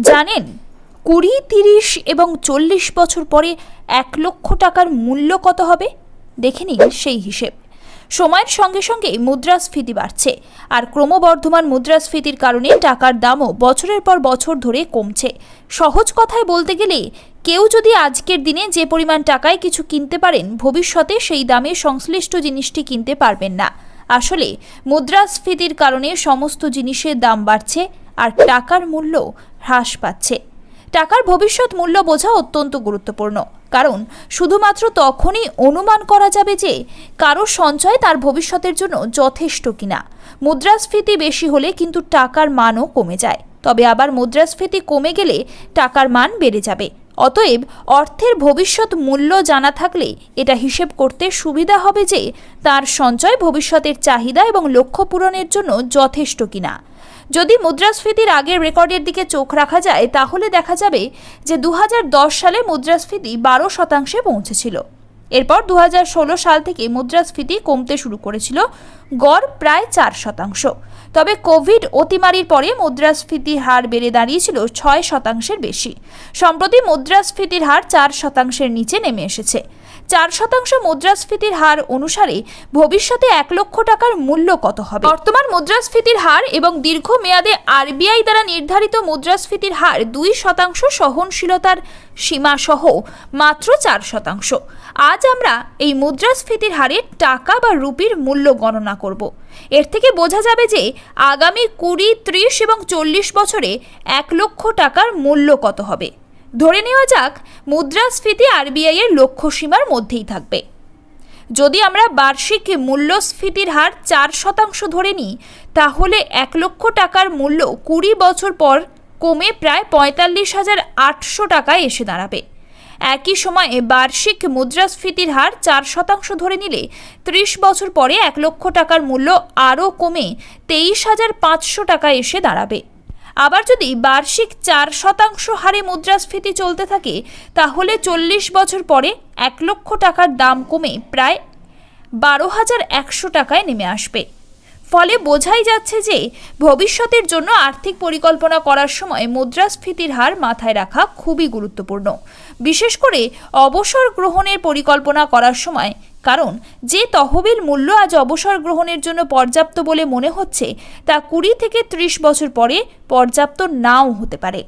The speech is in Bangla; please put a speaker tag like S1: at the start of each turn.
S1: জানেন, কুড়ি, তিরিশ এবং চল্লিশ বছর পরে এক লক্ষ টাকার মূল্য কত হবে? দেখে নিন সেই হিসেব। সময়ের সঙ্গে সঙ্গে মুদ্রাস্ফীতি বাড়ছে আর ক্রমবর্ধমান মুদ্রাস্ফীতির কারণে টাকার দামও বছরের পর বছর ধরে কমছে। সহজ কথায় বলতে গেলে, কেউ যদি আজকের দিনে যে পরিমাণ টাকায় কিছু কিনতে পারেন, ভবিষ্যতে সেই দামে সংশ্লিষ্ট জিনিসটি কিনতে পারবেন না। আসলে, মুদ্রাস্ফীতির কারণে সমস্ত জিনিসের দাম বাড়ছে আর টাকার মূল্য হ্রাস পাচ্ছে। টাকার ভবিষ্যৎ মূল্য বোঝা অত্যন্ত গুরুত্বপূর্ণ। কারণ শুধুমাত্র তখনই অনুমান করা যাবে যে কারও সঞ্চয় তার ভবিষ্যতের জন্য যথেষ্ট কিনা। মুদ্রাস্ফীতি বেশি হলে কিন্তু টাকার মানও কমে যায়। তবে আবার মুদ্রাস্ফীতি কমে গেলে টাকার মান বেড়ে যাবে। অতএব অর্থের ভবিষ্যৎ মূল্য জানা থাকলে এটা হিসেব করতে সুবিধা হবে যে তার সঞ্চয় ভবিষ্যতের চাহিদা এবং লক্ষ্য পূরণের জন্য যথেষ্ট কিনা। যদি মুদ্রাস্ফীতির আগের রেকর্ডের দিকে চোখ রাখা যায়, তাহলে দেখা যাবে যে দু হাজার দশ সালে মুদ্রাস্ফীতি বারো শতাংশে পৌঁছেছিল। এরপর দু হাজার ষোলো সাল থেকে মুদ্রাস্ফীতি কমতে শুরু করেছিল, গড় প্রায় চার শতাংশ। তবে কোভিড অতিমারির পরে মুদ্রাস্ফীতির হার বেড়ে দাঁড়িয়েছিল ছয় শতাংশের বেশি। সম্প্রতি মুদ্রাস্ফীতির হার চার শতাংশের নিচে নেমে এসেছে। চার শতাংশ মুদ্রাস্ফীতির হার অনুসারে ভবিষ্যতে এক লক্ষ টাকার মূল্য কত হবে? বর্তমান মুদ্রাস্ফীতির হার এবং দীর্ঘমেয়াদে আরবিআই দ্বারা নির্ধারিত মুদ্রাস্ফীতির হার দুই শতাংশ সহনশীলতার সীমা সহ মাত্র চার শতাংশ। আজ আমরা এই মুদ্রাস্ফীতির হারে টাকা বা রুপির মূল্য গণনা করব। এর থেকে বোঝা যাবে যে আগামী কুড়ি, ত্রিশ এবং চল্লিশ বছরে এক লক্ষ টাকার মূল্য কত হবে। ধরে নেওয়া যাক, মুদ্রাস্ফীতি আরবিআই এর লক্ষ্য সীমার মধ্যেই থাকবে। যদি আমরা বার্ষিক মূল্যস্ফীতির হার চার শতাংশ ধরে নিই, তাহলে এক লক্ষ টাকার মূল্য কুড়ি বছর পর কমে প্রায় পঁয়তাল্লিশ হাজার আটশো টাকায় এসে দাঁড়াবে। একই সময়ে বার্ষিক মুদ্রাস্ফীতির হার চার শতাংশ ধরে নিলে ত্রিশ বছর পরে এক লক্ষ টাকার মূল্য আরও কমে তেইশ হাজার পাঁচশো টাকায় এসে দাঁড়াবে। আবার যদি বার্ষিক চার শতাংশ হারে মুদ্রাস্ফীতি চলতে থাকে, তাহলে চল্লিশ বছর পরে এক লক্ষ টাকার দাম কমে প্রায় বারো হাজার একশো টাকায় নেমে আসবে। ফলে বোঝাই যাচ্ছে যে, ভবিষ্যতের জন্য আর্থিক পরিকল্পনা করার সময় মুদ্রাস্ফীতির হার মাথায় রাখা খুবই গুরুত্বপূর্ণ। বিশেষ করে অবসর গ্রহণের পরিকল্পনা করার সময় কারণ, যে তহবিল মূল্য আজ অবসর গ্রহণের জন্য পর্যাপ্ত বলে মনে হচ্ছে, তা কুড়ি থেকে ত্রিশ বছর পরে পর্যাপ্ত নাও হতে পারে।